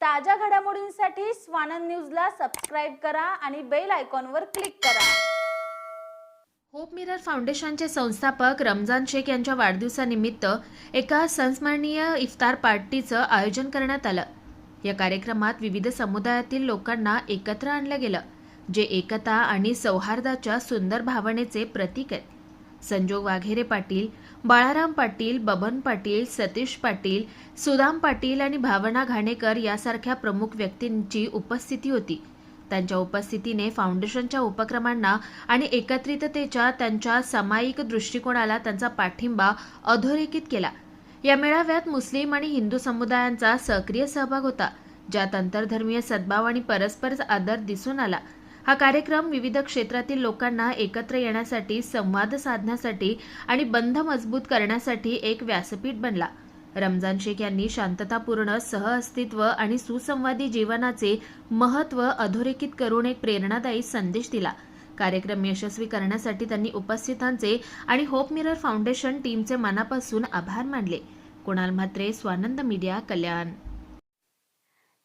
ताज्या घडामोडींसाठी स्वानंद न्यूजला सबस्क्राईब करा आणि बेल आयकॉनवर क्लिक करा. होप मिरर फाउंडेशनचे संस्थापक रमजान शेख यांच्या वाढदिवसानिमित्त एका संस्मरणीय इफ्तार पार्टीचं आयोजन करण्यात आलं. या कार्यक्रमात विविध समुदायातील लोकांना एकत्र आणलं गेलं जे एकता आणि सौहार्दाच्या सुंदर भावनेचे प्रतीक आहेत. संजोग वाघेरे पाटील बाळाराम पाटील बबन पाटील सतीश पाटील सुदाम पाटील आणि भावना घाणेकर यासारख्या प्रमुख व्यक्तींची उपस्थिती होती. त्यांच्या उपस्थितीने फाउंडेशनच्या उपक्रमांना आणि एकत्रिततेच्या त्यांच्या सामायिक दृष्टिकोनाला त्यांचा पाठिंबा अधोरेखित केला. या मेळाव्यात मुस्लिम आणि हिंदू समुदायांचा सक्रिय सहभाग होता ज्यात आंतरधर्मीय सद्भाव आणि परस्पर आदर दिसून आला. हा कार्यक्रम विविध क्षेत्रातील लोकांना एकत्र येण्यासाठी संवाद साधण्यासाठी आणि बंध मजबूत करण्यासाठी एक व्यासपीठ बनला. रमजान शेख यांनी शांततापूर्ण सहअस्तित्व आणि सुसंवादी जीवनाचे महत्त्व अधोरेखित करून एक प्रेरणादायी संदेश दिला. कार्यक्रम यशस्वी करण्यासाठी त्यांनी उपस्थितांचे आणि होप मिरर फाउंडेशन टीमचे मनापासून आभार मानले. कुणाल म्हात्रे स्वानंद मीडिया कल्याण.